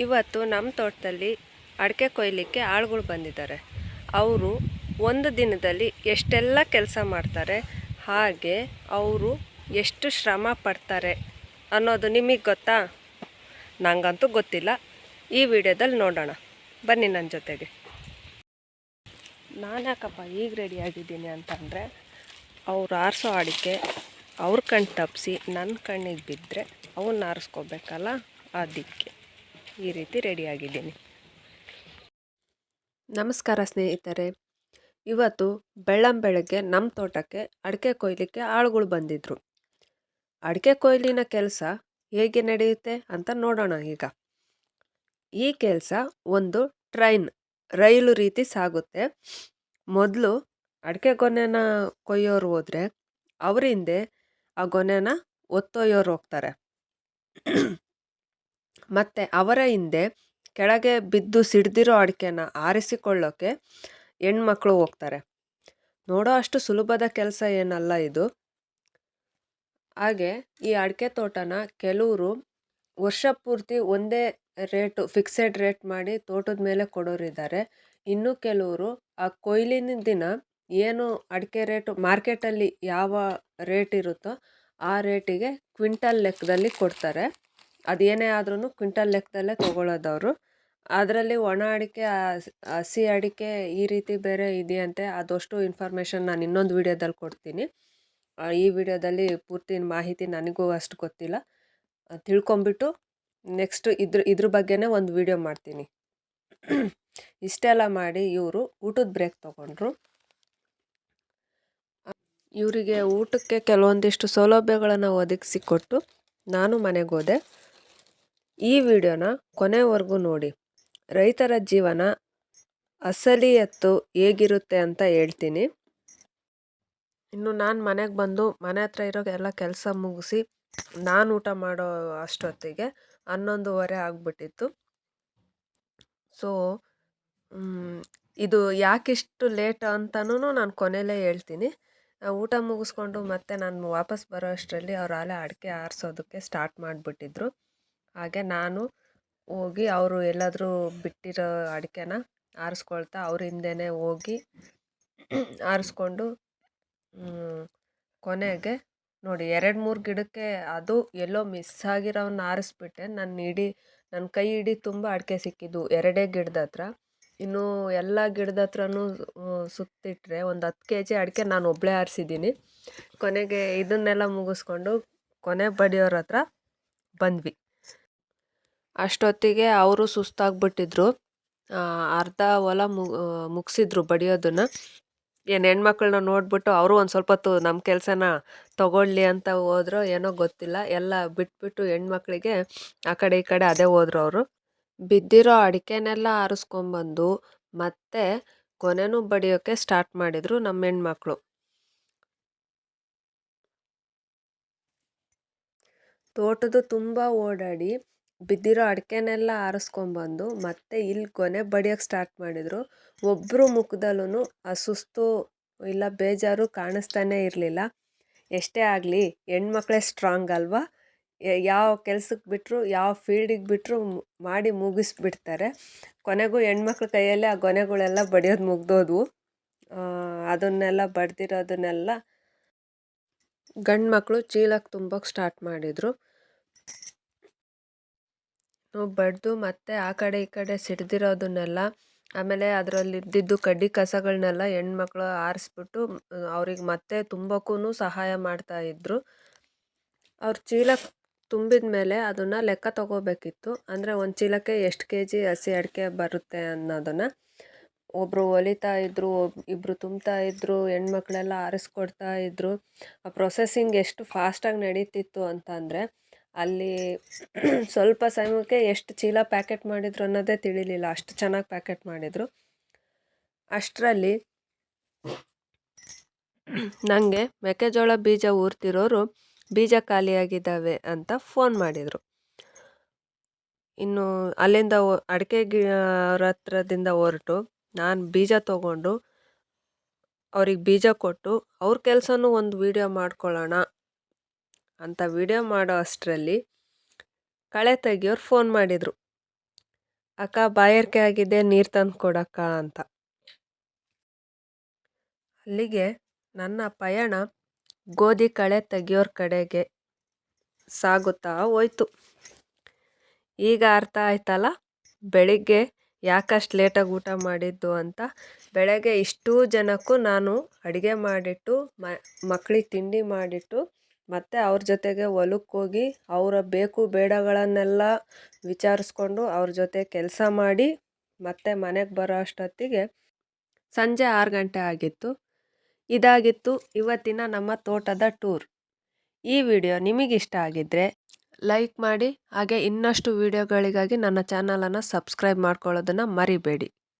ಇವತ್ತು ನಮ್ಮ ತೋಟದಲ್ಲಿ ಅಡಿಕೆ ಕೊಯ್ಲಿಕ್ಕೆ ಆಳುಗಳು ಬಂದಿದ್ದಾರೆ. ಅವರು ಒಂದು ದಿನದಲ್ಲಿ ಎಷ್ಟೆಲ್ಲ ಕೆಲಸ ಮಾಡ್ತಾರೆ, ಹಾಗೆ ಅವರು ಎಷ್ಟು ಶ್ರಮ ಪಡ್ತಾರೆ ಅನ್ನೋದು ನಿಮಗೆ ಗೊತ್ತಾ? ನನಗಂತೂ ಗೊತ್ತಿಲ್ಲ. ಈ ವಿಡಿಯೋದಲ್ಲಿ ನೋಡೋಣ. ಬನ್ನಿ ನನ್ನ ಜೊತೆಗೆ. ನಾನು ಯಾಕಪ್ಪ ಈಗ ರೆಡಿ ಆಗಿದ್ದೀನಿ ಅಂತಂದರೆ, ಅವ್ರು ಆರಿಸೋ ಅಡಿಕೆ ಅವ್ರ ಕಣ್ಣು ತಪ್ಪಿಸಿ ನನ್ನ ಕಣ್ಣಿಗೆ ಬಿದ್ದರೆ ಅವನ್ನ ಆರಿಸ್ಕೋಬೇಕಲ್ಲ ಅದಕ್ಕೆ. ಈ ರೀತಿ ರೆಡಿಯಾಗಿದ್ದೀನಿ ನಮಸ್ಕಾರ ಸ್ನೇಹಿತರೆ. ಇವತ್ತು ಬೆಳ್ಳಂ ಬೆಳಗ್ಗೆ ನಮ್ಮ ತೋಟಕ್ಕೆ ಅಡಿಕೆ ಕೊಯ್ಲಿಕ್ಕೆ ಆಳುಗಳು ಬಂದಿದ್ದರು ಅಡಿಕೆ ಕೊಯ್ಲಿನ ಕೆಲಸ ಹೇಗೆ ನಡೆಯುತ್ತೆ ಅಂತ ನೋಡೋಣ ಈಗ. ಈ ಕೆಲಸ ಒಂದು ಟ್ರೈನ್, ರೈಲು ರೀತಿ ಸಾಗುತ್ತೆ. ಮೊದಲು ಅಡಿಕೆ ಗೊನೆನ ಕೊಯ್ಯೋರು ಹೋದರೆ ಅವ್ರ ಹಿಂದೆ ಆ ಗೊನೆನ ಒತ್ತೊಯ್ಯೋರು ಹೋಗ್ತಾರೆ. ಮತ್ತು ಅವರ ಹಿಂದೆ ಕೆಳಗೆ ಬಿದ್ದು ಸಿಡ್ದಿರೋ ಅಡಿಕೆನ ಆರಿಸಿಕೊಳ್ಳೋಕೆ ಹೆಣ್ಮಕ್ಳು ಹೋಗ್ತಾರೆ. ನೋಡೋ ಅಷ್ಟು ಸುಲಭದ ಕೆಲಸ ಏನಲ್ಲ ಇದು. ಹಾಗೆ ಈ ಅಡಿಕೆ ತೋಟನ ಕೆಲವರು ವರ್ಷ ಪೂರ್ತಿ ಒಂದೇ ರೇಟು, ಫಿಕ್ಸೆಡ್ ರೇಟ್ ಮಾಡಿ ತೋಟದ ಮೇಲೆ ಕೊಡೋರಿದ್ದಾರೆ. ಇನ್ನು ಕೆಲವರು ಆ ಕೊಯ್ಲಿನ ದಿನ ಏನು ಅಡಿಕೆ ರೇಟು, ಮಾರ್ಕೆಟಲ್ಲಿ ಯಾವ ರೇಟ್ ಇರುತ್ತೋ ಆ ರೇಟಿಗೆ ಕ್ವಿಂಟಲ್ ಲೆಕ್ಕದಲ್ಲಿ ಕೊಡ್ತಾರೆ. ಅದೇನೇ ಆದ್ರೂ ಕ್ವಿಂಟಲ್ ಲೆಕ್ಕದಲ್ಲೇ ತೊಗೊಳೋದವರು. ಅದರಲ್ಲಿ ಒಣ ಅಡಿಕೆ ಹಸಿ ಅಡಿಕೆ ಈ ರೀತಿ ಬೇರೆ ಇದೆಯಂತೆ ಅದಷ್ಟು ಇನ್ಫಾರ್ಮೇಷನ್ ನಾನು ಇನ್ನೊಂದು ವಿಡಿಯೋದಲ್ಲಿ ಕೊಡ್ತೀನಿ. ಈ ವಿಡಿಯೋದಲ್ಲಿ ಪೂರ್ತಿ ಮಾಹಿತಿ ನನಗೂ ಅಷ್ಟು ಗೊತ್ತಿಲ್ಲ. ತಿಳ್ಕೊಂಬಿಟ್ಟು ನೆಕ್ಸ್ಟ್ ಇದ್ರ ಇದ್ರ ಬಗ್ಗೆನೇ ಒಂದು ವಿಡಿಯೋ ಮಾಡ್ತೀನಿ. ಇಷ್ಟೆಲ್ಲ ಮಾಡಿ ಇವರು ಊಟದ ಬ್ರೇಕ್ ತಗೊಂಡ್ರು. ಇವರಿಗೆ ಊಟಕ್ಕೆ ಕೆಲವೊಂದಿಷ್ಟು ಸೌಲಭ್ಯಗಳನ್ನು ಒದಗಿಸಿಕೊಟ್ಟು ನಾನು ಮನೆಗೆ ಹೋದೆ. ಈ ವಿಡಿಯೋನ ಕೊನೆವರೆಗೂ ನೋಡಿ. ರೈತರ ಜೀವನ ಅಸಲಿಯತ್ತು ಹೇಗಿರುತ್ತೆ ಅಂತ ಹೇಳ್ತೀನಿ. ಇನ್ನು ನಾನು ಮನೆಗೆ ಬಂದು ಮನೆ ಹತ್ರ ಇರೋ ಎಲ್ಲ ಕೆಲಸ ಮುಗಿಸಿ ನಾನು ಊಟ ಮಾಡೋ ಅಷ್ಟೊತ್ತಿಗೆ ಹನ್ನೊಂದುವರೆ ಆಗಿಬಿಟ್ಟಿತ್ತು. ಸೊ ಇದು ಯಾಕಿಷ್ಟು ಲೇಟ್ ಅಂತನೂ ನಾನು ಕೊನೆಯಲ್ಲೇ ಹೇಳ್ತೀನಿ. ಊಟ ಮುಗಿಸ್ಕೊಂಡು ಮತ್ತೆ ನಾನು ವಾಪಸ್ ಬರೋ ಅಷ್ಟರಲ್ಲಿ ಅವ್ರು ಆಲೆ ಅಡಿಕೆ ಆರಿಸೋದಕ್ಕೆ ಸ್ಟಾರ್ಟ್ ಮಾಡಿಬಿಟ್ಟಿದ್ರು. ಹಾಗೆ ನಾನು ಹೋಗಿ ಅವರು ಎಲ್ಲಾದರೂ ಬಿಟ್ಟಿರೋ ಅಡಿಕೆನ ಆರಿಸ್ಕೊಳ್ತಾ ಅವ್ರ ಹಿಂದೆನೆ ಹೋಗಿ ಆರಿಸ್ಕೊಂಡು ಕೊನೆಗೆ ನೋಡಿ ಎರಡು ಮೂರು ಗಿಡಕ್ಕೆ ಅದು ಎಲ್ಲೋ ಮಿಸ್ ಆಗಿರೋವನ್ನ ಆರಿಸ್ಬಿಟ್ಟೆ. ನನ್ನ ಇಡೀ ನನ್ನ ಕೈ ಇಡೀ ತುಂಬ ಅಡಿಕೆ ಸಿಕ್ಕಿದ್ದು ಎರಡೇ ಗಿಡದ ಹತ್ರ. ಇನ್ನು ಎಲ್ಲ ಗಿಡದ ಹತ್ರನೂ ಸುತ್ತಿಟ್ಟರೆ ಒಂದು ಹತ್ತು ಕೆ ಜಿ ಅಡಿಕೆ ನಾನು ಒಬ್ಬಳೇ ಆರಿಸಿದ್ದೀನಿ. ಕೊನೆಗೆ ಇದನ್ನೆಲ್ಲ ಮುಗಿಸ್ಕೊಂಡು ಕೊನೆ ಬಡಿಯೋರ ಹತ್ರ ಬಂದ್ವಿ. ಅಷ್ಟೊತ್ತಿಗೆ ಅವರು ಸುಸ್ತಾಗ್ಬಿಟ್ಟಿದ್ರು. ಅರ್ಧ ಹೊಲ ಮುಗಿಸಿದ್ರು ಬಡಿಯೋದನ್ನು. ಏನು ಹೆಣ್ಮಕ್ಳನ್ನ ನೋಡಿಬಿಟ್ಟು ಅವರು ಒಂದು ಸ್ವಲ್ಪ ಹೊತ್ತು ನಮ್ಮ ಕೆಲಸನ ತಗೊಳ್ಳಿ ಅಂತ ಹೋದ್ರು ಏನೋ ಗೊತ್ತಿಲ್ಲ. ಎಲ್ಲ ಬಿಟ್ಬಿಟ್ಟು ಹೆಣ್ಮಕ್ಳಿಗೆ ಆ ಕಡೆ ಈ ಕಡೆ ಅದೇ ಹೋದ್ರು ಅವರು. ಬಿದ್ದಿರೋ ಅಡಿಕೆನೆಲ್ಲ ಆರಿಸ್ಕೊಂಬಂದು ಮತ್ತೆ ಕೊನೆನೂ ಬಡಿಯೋಕ್ಕೆ ಸ್ಟಾರ್ಟ್ ಮಾಡಿದರು ನಮ್ಮ ಹೆಣ್ಮಕ್ಳು. ತೋಟದ ತುಂಬ ಓಡಾಡಿ ಬಿದ್ದಿರೋ ಅಡಿಕೆನೆಲ್ಲ ಆರಿಸ್ಕೊಂಬಂದು ಮತ್ತೆ ಇಲ್ಲಿ ಕೊನೆ ಬಡಿಯೋಕ್ಕೆ ಸ್ಟಾರ್ಟ್ ಮಾಡಿದರು. ಒಬ್ಬರು ಮುಖದಲ್ಲೂ ಆ ಸುಸ್ತು ಇಲ್ಲ ಬೇಜಾರು ಕಾಣಿಸ್ತಾನೇ ಇರಲಿಲ್ಲ. ಎಷ್ಟೇ ಆಗಲಿ ಹೆಣ್ಮಕ್ಳೇ ಸ್ಟ್ರಾಂಗ್ ಅಲ್ವಾ? ಯಾವ ಕೆಲ್ಸಕ್ಕೆ ಬಿಟ್ಟರು ಯಾವ ಫೀಲ್ಡಿಗೆ ಬಿಟ್ಟರು ಮಾಡಿ ಮುಗಿಸ್ಬಿಡ್ತಾರೆ. ಕೊನೆಗೂ ಹೆಣ್ಮಕ್ಳ ಕೈಯಲ್ಲೇ ಆ ಗೊನೆಗಳೆಲ್ಲ ಬಡಿಯೋದು ಮುಗ್ದೋದ್ವು. ಅದನ್ನೆಲ್ಲ ಬಡ್ದಿರೋದನ್ನೆಲ್ಲ ಗಂಡು ಮಕ್ಕಳು ಚೀಲಕ್ಕೆ ತುಂಬೋಕ್ಕೆ ಸ್ಟಾರ್ಟ್ ಮಾಡಿದರು. ಬಡ್ದು ಮತ್ತೆ ಆ ಕಡೆ ಈ ಕಡೆ ಸಿಡ್ದಿರೋದನ್ನೆಲ್ಲ ಆಮೇಲೆ ಅದರಲ್ಲಿ ಇದ್ದಿದ್ದು ಕಡ್ಡಿ ಕಸಗಳನ್ನೆಲ್ಲ ಹೆಣ್ಮಕ್ಳು ಆರಿಸ್ಬಿಟ್ಟು, ಅವ್ರಿಗೆ ಮತ್ತೆ ತುಂಬಕ್ಕೂ ಸಹಾಯ ಮಾಡ್ತಾ ಇದ್ದರು ಅವ್ರ ಚೀಲ ತುಂಬಿದ ಮೇಲೆ ಅದನ್ನು ಲೆಕ್ಕ ತಗೋಬೇಕಿತ್ತು. ಅಂದರೆ ಒಂದು ಚೀಲಕ್ಕೆ ಎಷ್ಟು ಕೆ ಜಿ ಹಸಿ ಅಡಿಕೆ ಬರುತ್ತೆ ಅನ್ನೋದನ್ನು. ಒಬ್ಬರು ಒಲಿತಾ ಇದ್ದರು ಒಬ್ ಇಬ್ಬರು ತುಂಬ್ತಾ ಇದ್ದರು ಹೆಣ್ಮಕ್ಳೆಲ್ಲ ಆರಿಸ್ಕೊಡ್ತಾ ಇದ್ದರು ಆ ಪ್ರೊಸೆಸಿಂಗ್ ಎಷ್ಟು ಫಾಸ್ಟಾಗಿ ನಡೀತಿತ್ತು ಅಂತಂದರೆ ಅಲ್ಲಿ ಸ್ವಲ್ಪ ಸಮಯಕ್ಕೆ ಎಷ್ಟು ಚೀಲ ಪ್ಯಾಕೆಟ್ ಮಾಡಿದ್ರು ಅನ್ನೋದೇ ತಿಳಿಲಿಲ್ಲ. ಅಷ್ಟು ಚೆನ್ನಾಗಿ ಪ್ಯಾಕೆಟ್ ಮಾಡಿದರು. ಅಷ್ಟರಲ್ಲಿ ನನಗೆ ಮೆಕ್ಕೆಜೋಳ ಬೀಜ ಊರ್ತಿರೋರು ಬೀಜ ಖಾಲಿಯಾಗಿದ್ದಾವೆ ಅಂತ ಫೋನ್ ಮಾಡಿದರು. ಇನ್ನು ಅಲ್ಲಿಂದ ಅಡಿಕೆ ಗಿ ಹತ್ರದಿಂದ ಹೊರಟು. ನಾನು ಬೀಜ ತೊಗೊಂಡು ಅವ್ರಿಗೆ ಬೀಜ ಕೊಟ್ಟು ಅವ್ರ ಕೆಲಸನೂ ಒಂದು ವೀಡಿಯೋ ಮಾಡ್ಕೊಳ್ಳೋಣ ಅಂತ ವಿಡಿಯೋ ಮಾಡೋ ಅಷ್ಟರಲ್ಲಿ ಕಳೆ ತೆಗಿಯೋರು ಫೋನ್ ಮಾಡಿದರು. ಅಕ್ಕ, ಬಾಯರ್ಕೆ ಆಗಿದೆ, ನೀರು ತಂದು ಕೊಡಕ್ಕ ಅಂತ. ಅಲ್ಲಿಗೆ ನನ್ನ ಪಯಣ ಗೋಧಿ ಕಳೆ ತೆಗಿಯೋರ ಕಡೆಗೆ ಸಾಗುತ್ತಾ ಹೋಯ್ತು. ಈಗ ಅರ್ಥ ಆಯ್ತಲ್ಲ? ಬೆಳಿಗ್ಗೆ ಯಾಕಷ್ಟು ಲೇಟಾಗಿ ಊಟ ಮಾಡಿದ್ದು ಅಂತ? ಬೆಳಗ್ಗೆ ಇಷ್ಟೂ ಜನಕ್ಕೂ ನಾನು ಅಡುಗೆ ಮಾಡಿಟ್ಟು ಮಕ್ಕಳಿಗೆ ತಿಂಡಿ ಮಾಡಿಟ್ಟು ಮತ್ತು ಅವ್ರ ಜೊತೆಗೆ ಹೊಲಕ್ಕೆ ಹೋಗಿ ಅವರ ಬೇಕು ಬೇಡಗಳನ್ನೆಲ್ಲ ವಿಚಾರಿಸ್ಕೊಂಡು ಅವ್ರ ಜೊತೆ ಕೆಲಸ ಮಾಡಿ ಮತ್ತೆ ಮನೆಗೆ ಬರೋ ಅಷ್ಟೊತ್ತಿಗೆ ಸಂಜೆ ಆರು ಗಂಟೆ ಆಗಿತ್ತು. ಇದಾಗಿತ್ತು ಇವತ್ತಿನ ನಮ್ಮ ತೋಟದ ಟೂರ್. ಈ ವಿಡಿಯೋ ನಿಮಗಿಷ್ಟ ಆಗಿದ್ದರೆ ಲೈಕ್ ಮಾಡಿ ಹಾಗೆ ಇನ್ನಷ್ಟು ವಿಡಿಯೋಗಳಿಗಾಗಿ ನನ್ನ ಚಾನಲನ್ನು ಸಬ್ಸ್ಕ್ರೈಬ್ ಮಾಡ್ಕೊಳ್ಳೋದನ್ನು ಮರಿಬೇಡಿ.